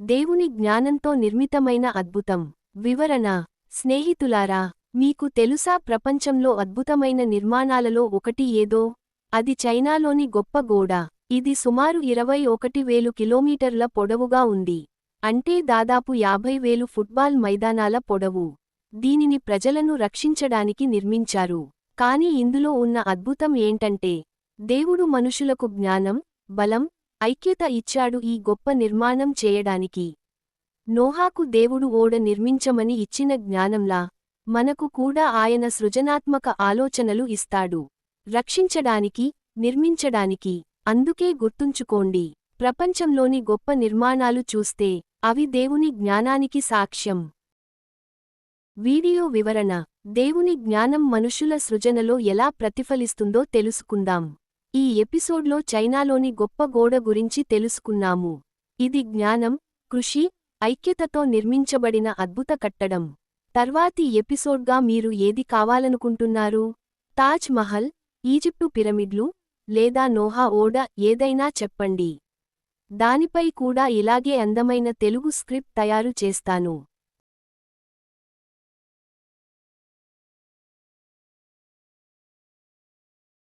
దేవుని జ్ఞానంతో నిర్మితమైన అద్భుతం. వివరణ స్నేహితులారా మీకు తెలుసా ప్రపంచంలో అద్భుతమైన నిర్మాణాలలో ఒకటి ఏదో? అది చైనాలోని గొప్ప గోడ. ఇది సుమారు ఇరవై ఒకటి వేలు కిలోమీటర్ల పొడవుగా ఉంది. అంటే దాదాపు యాభై వేలు ఫుట్బాల్ మైదానాల పొడవు. దీనిని ప్రజలను రక్షించడానికి నిర్మించారు. కాని ఇందులో ఉన్న అద్భుతం ఏంటంటే దేవుడు మనుషులకు జ్ఞానం బలం ఐక్యత ఇచ్చాడు ఈ గొప్ప నిర్మాణం చేయడానికి. నోహాకు దేవుడు ఓడ నిర్మించమని ఇచ్చిన జ్ఞానంలా మనకు కూడా ఆయన సృజనాత్మక ఆలోచనలు ఇస్తాడు. రక్షించడానికి నిర్మించడానికి అందుకే గుర్తుంచుకోండి ప్రపంచంలోని గొప్ప నిర్మాణాలు చూస్తే అవి దేవుని జ్ఞానానికి సాక్ష్యం. వీడియో వివరణ దేవుని జ్ఞానం మనుషుల సృజనలో ఎలా ప్రతిఫలిస్తుందో తెలుసుకుందాం. ఈ ఎపిసోడ్లో చైనాలోని గొప్ప గోడ గురించి తెలుసుకున్నాము. ఇది జ్ఞానం కృషి ఐక్యతతో నిర్మించబడిన అద్భుత కట్టడం. తర్వాతి ఎపిసోడ్గా మీరు ఏది కావాలనుకుంటున్నారు? తాజ్ మహల్ ఈజిప్టు పిరమిడ్లు లేదా నోహా ఓడ ఏదైనా చెప్పండి. దానిపై కూడా ఇలాగే అందమైన తెలుగు స్క్రిప్ట్ తయారు చేస్తాను.